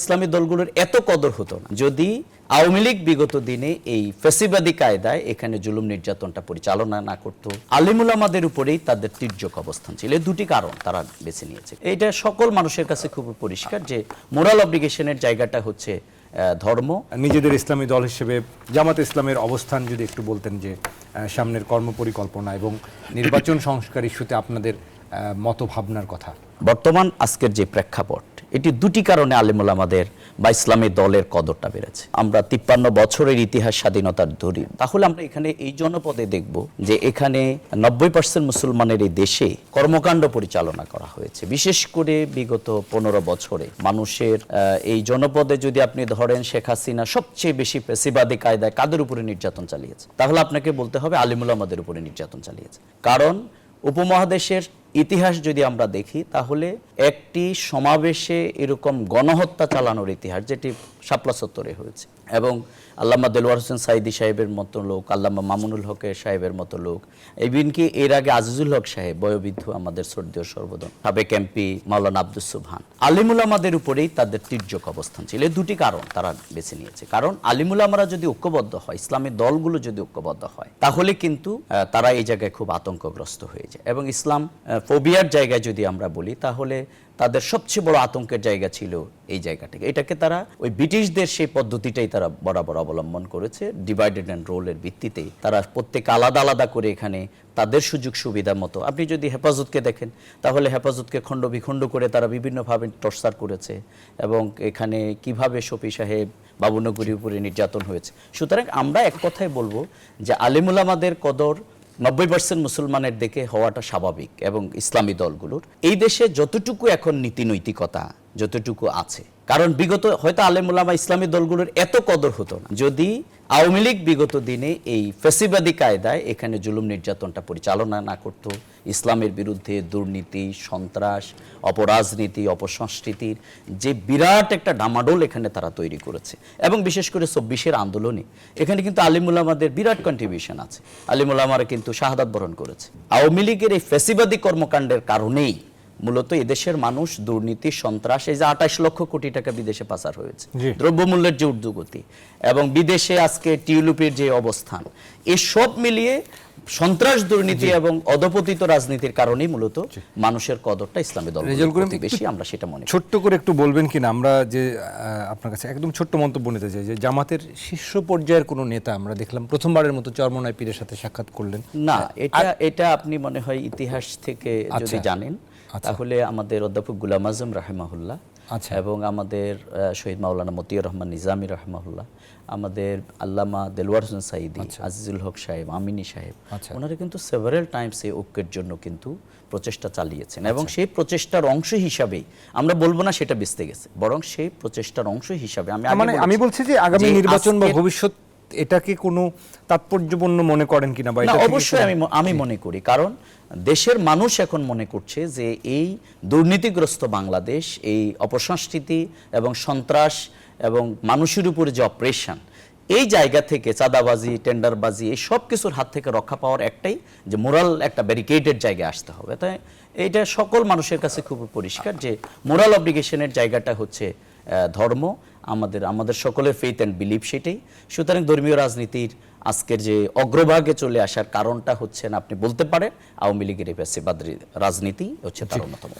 ইসলামী দলগুলোর এত কদর হতো না। যদি আওয়ামী লীগ বিগত দিনে এই ফেসিবাদী কায়দায় এখানে জুলুম নির্যাতনটা পরিচালনা না করতো আলিমুলামাদের উপরেই তাদের তির্যক অবস্থান ছিল। দুটি কারণ তারা বেছে নিয়েছে। এটা সকল মানুষের কাছে খুব পরিষ্কার যে মোরাল অব্লিগেশনের জায়গাটা হচ্ছে ধর্ম। নিজেদের ইসলামী দল হিসেবে জামাত ইসলামের অবস্থান যদি একটু বলতেন যে সামনের কর্মপরিকল্পনা এবং নির্বাচন সংস্কার ইস্যুতে আপনাদের মত ভাবনার কথা। বর্তমান আজকের যে প্রেক্ষাপট এটি দুটি কারণে আলিমুল আমাদের বা ইসলামী দলের কদরটা বেড়েছে। আমরা তিপ্পান্ন বছরের ইতিহাস স্বাধীনতার ধরি তাহলে আমরা এখানে এই জনপদে দেখব যে এখানে নব্বই পার্সেন্ট মুসলমানের এই দেশে কর্মকাণ্ড পরিচালনা করা হয়েছে। বিশেষ করে বিগত পনেরো বছরে মানুষের এই জনপদে যদি আপনি ধরেন শেখ হাসিনা সবচেয়ে বেশি পেশিবাদী কায়দায় কাদের উপরে নির্যাতন চালিয়েছে? তাহলে আপনাকে বলতে হবে আলিমুল আমাদের উপরে নির্যাতন চালিয়েছে। কারণ উপমহাদেশের ইতিহাস যদি আমরা দেখি, তাহলে একটি সমাবেশে এরকম গণহত্যা চালানোর ইতিহাস, যেটি শাপলা সত্তরে হয়েছে। এবং আল্লামা দেলোয়ার হোসেন সাইদি সাহেবের মতো লোক, আল্লামা মামুনুল হকের সাহেবের মতো লোক এমনকি এর আগে আজিজুল হক সাহেব, বয়োবৃদ্ধ আমাদের সর্দীয় সর্বদন সাবেক এমপি মাওলানা আব্দুল সুবহান। আলিমুল আমাদের উপরেই তাদের তির্যক অবস্থান ছিল। এই দুটি কারণ তারা বেছে নিয়েছে। কারণ আলিমুল আমরা যদি ঐক্যবদ্ধ হয়, ইসলামী দলগুলো যদি ঐক্যবদ্ধ হয়, তাহলে কিন্তু তারা এই জায়গায় খুব আতঙ্কগ্রস্ত হয়ে যায়। এবং ইসলাম ফোবিয়ার জায়গায় যদি আমরা বলি, তাহলে তাদের সবচেয়ে বড় আতঙ্কের জায়গা ছিল এই জায়গাটাকে। এটাকে তারা ওই ব্রিটিশদের সেই পদ্ধতিটাই তারা বরাবর অবলম্বন করেছে ডিভাইডেড অ্যান্ড রোলের ভিত্তিতেই। তারা প্রত্যেক আলাদা আলাদা করে এখানে তাদের সুযোগ সুবিধা মতো। আপনি যদি হেফাজতকে দেখেন, তাহলে হেফাজতকে খণ্ড বিখণ্ড করে তারা বিভিন্নভাবে টর্চার করেছে এবং এখানে কীভাবে শফি সাহেব বাবুনগরীর উপরে নির্যাতন হয়েছে। সুতরাং আমরা এক কথাই বলব যে আলিমুল আমাদের কদর নব্বই পার্সেন্ট মুসলমানের দিকে হওয়াটা স্বাভাবিক এবং ইসলামী দলগুলোর। এই দেশে যতটুকু এখন নীতি নৈতিকতা যতটুকু আছে কারণ বিগত, হয়তো আলেমুলামা ইসলামী দলগুলোর এত কদর হতো না। যদি আওয়ামী লীগ বিগত দিনে এই ফেসিবাদী কায়দায় এখানে জুলুম নির্যাতনটা পরিচালনা না করতো, ইসলামের বিরুদ্ধে দুর্নীতি, সন্ত্রাস, অপরাজনীতি, অপসংস্কৃতির যে বিরাট একটা ডামাডোল এখানে তারা তৈরি করেছে, এবং বিশেষ করে চব্বিশের আন্দোলনে, এখানে কিন্তু আলিমুল্লামাদের বিরাট কন্ট্রিবিউশন আছে। আলিমুল্লামারা কিন্তু শাহাদাত বরণ করেছে। আওয়ামী লীগের এই ফেসিবাদী কর্মকাণ্ডের কারণেই মূলত এদেশের মানুষ দুর্নীতি সন্ত্রাস এই যে আঠাশ লক্ষ কোটি টাকা বিদেশে পাচার হয়েছে। দ্রব্যমূল্যের যে ঊর্ধ্বগতি এবং বিদেশে আজকে টিউলিপের যে অবস্থান এই সব মিলিয়ে সন্ত্রাস দুর্নীতি এবং অধপতিত রাজনীতির কারণেই মূলত মানুষের কদরটা ইসলামী দল বেশি আমরা সেটা মনে করি। ছোট্ট করে একটু বলবেন কিনা আমরা যে আপনার কাছে একদম ছোট্ট মন্তব্য নিতে চাই যে জামাতের শীর্ষ পর্যায়ের কোনো নেতা আমরা দেখলাম প্রথমবারের মতো চরমনায় পীরের সাথে সাক্ষাৎ করলেন না এটা এটা আপনি মনে হয় ইতিহাস থেকে যদি আচ্ছা। জানেন তাহলে আমাদের অধ্যাপক গুলাম আজম রাহেমাহুল্লাহ আচ্ছা। এবং আমাদের শহীদ মাওলানা মতিউর রহমান নিজামী রহমাহুল্লাহ আমাদের আল্লামা দেলওয়ার হোসেন সাইদি আজিজুল হক সাহেব আমিনী সাহেব আচ্ছা। ওনারা কিন্তু সেভারেল টাইমস এই ঐক্যের জন্য কিন্তু প্রচেষ্টা চালিয়েছেন আচ্ছা। এবং সেই প্রচেষ্টার অংশ হিসাবেই আমরা বলব না সেটা বেঁচতে গেছে বরং সেই প্রচেষ্টার অংশ হিসাবে আমি মানে আমি বলছি যে আগামী নির্বাচন বা ভবিষ্যৎ এটাকে কোনো তাৎপর্যপূর্ণ মনে করেন কিনা বা এটা অবশ্যই আমি আমি মনে করি। কারণ দেশের মানুষ এখন মনে করছে যে এই দুর্নীতিগ্রস্ত বাংলাদেশ এই অপসংস্কৃতি এবং সন্ত্রাস এবং মানুষের উপরে যে অপারেশন এই জায়গা থেকে চাঁদাবাজি টেন্ডারবাজি এই সব কিছুর হাত থেকে রক্ষা পাওয়ার একটাই যে মোরাল একটা ব্যারিকেডের জায়গায় আসতে হবে। তাই এইটা সকল মানুষের কাছে খুব পরিষ্কার যে মোরাল অব্লিগেশনের জায়গাটা হচ্ছে ধর্ম আমাদের আমাদের সকলের ফেথ অ্যান্ড বিলিভ সেটাই সুতরাং ধর্মীয় রাজনীতির আজকের যে অগ্রভাগে চলে আসার কারণটা হচ্ছেন না আপনি বলতে পারেন আওয়ামী লীগের এই রাজনীতি হচ্ছে তার অন্যতম।